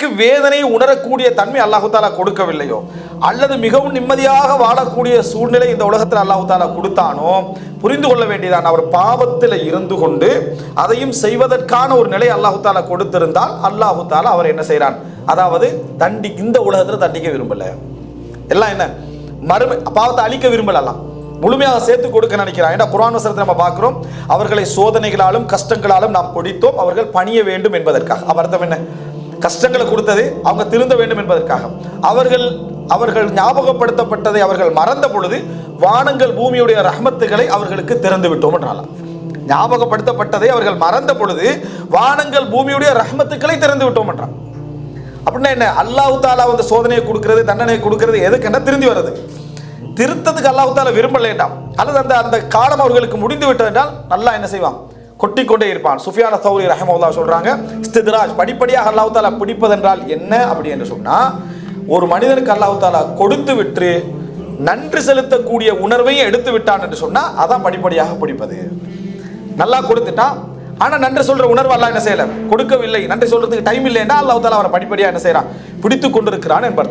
யாருக்கு வேதனை உணரக்கூடிய தன்மை அல்லாஹு தாலா கொடுக்கவில்லையோ? அல்லது மிகவும் நிம்மதியாக வாழக்கூடிய சூழ்நிலை இந்த உலகத்தில் அல்லாஹு தாலா கொடுத்தானோ? புரிந்து கொள்ள வேண்டியதான் அவர் பாவத்தில் இருந்து கொண்டு அதையும் செய்வதற்கான ஒரு நிலை அல்லாஹு தாலா கொடுத்திருந்தால் அல்லாஹு தாலா அவர் என்ன செய்கிறான் அதாவது தண்டி இந்த உலகத்தில் தண்டிக்க விரும்பலை. எல்லாம் என்ன? மறுமை பாவத்தை அழிக்க விரும்பலாம் முழுமையாக சேர்த்து கொடுக்க நினைக்கிறான். ஏன்னா குரான் வசனத்தை நம்ம பார்க்குறோம்? அவர்களை சோதனைகளாலும் கஷ்டங்களாலும் நாம் பொடித்தோம். அவர்கள் பணிய வேண்டும் என்பதற்காக. அப்ப அர்த்தம் என்ன? கஷ்டங்களை கொடுத்தது அவங்க திருந்த வேண்டும் என்பதற்காக. அவர்கள் அவர்கள் ஞாபகப்படுத்தப்பட்டதை அவர்கள் மறந்த பொழுது வானங்கள் பூமியுடைய ரஹ்மத்துகளை அவர்களுக்கு திறந்து விட்டோம் என்றாலாம் ஞாபகப்படுத்தப்பட்டதை அவர்கள் மறந்த பொழுது வானங்கள் பூமியுடைய ரஹ்மத்துக்களை திறந்து விட்டோம் என்றான். அப்படின்னா என்ன? அல்லாஹு தாலா வந்து சோதனையை கொடுக்கறது தண்டனையை கொடுக்கறது எதுக்குன்னா திருந்தி வர்றது. திருத்தத்துக்கு அல்லாஹு தாலா விரும்பலேண்டாம் அல்லது அந்த அந்த காலம் அவர்களுக்கு முடிந்து விட்டது என்றால் நல்லா என்ன செய்வான்? கொட்டிக்கொண்டே இருப்பான். சுஃபியான சௌரி ரஹமவுல்லா சொல்கிறாங்க இஸ்தித்ராஜ் படிப்படியாக அல்லாஹு தாலா பிடிப்பதென்றால் என்ன? அப்படி என்று சொன்னால் ஒரு மனிதனுக்கு அல்லாஹு தாலா கொடுத்து விட்டு நன்றி செலுத்தக்கூடிய உணர்வையும் எடுத்து விட்டான் என்று சொன்னால் அதான் படிப்படியாக பிடிப்பது. நல்லா கொடுத்துட்டான் ஆனால் நன்றி சொல்கிற உணர்வு அல்லாஹ் என்ன செய்யலை? கொடுக்கவில்லை. நன்றி சொல்கிறதுக்கு டைம் இல்லைன்னா அல்லாஹ் தாலா அவரை படிப்படியாக என்ன செய்கிறான் பிடித்து கொண்டிருக்கிறான் என்பது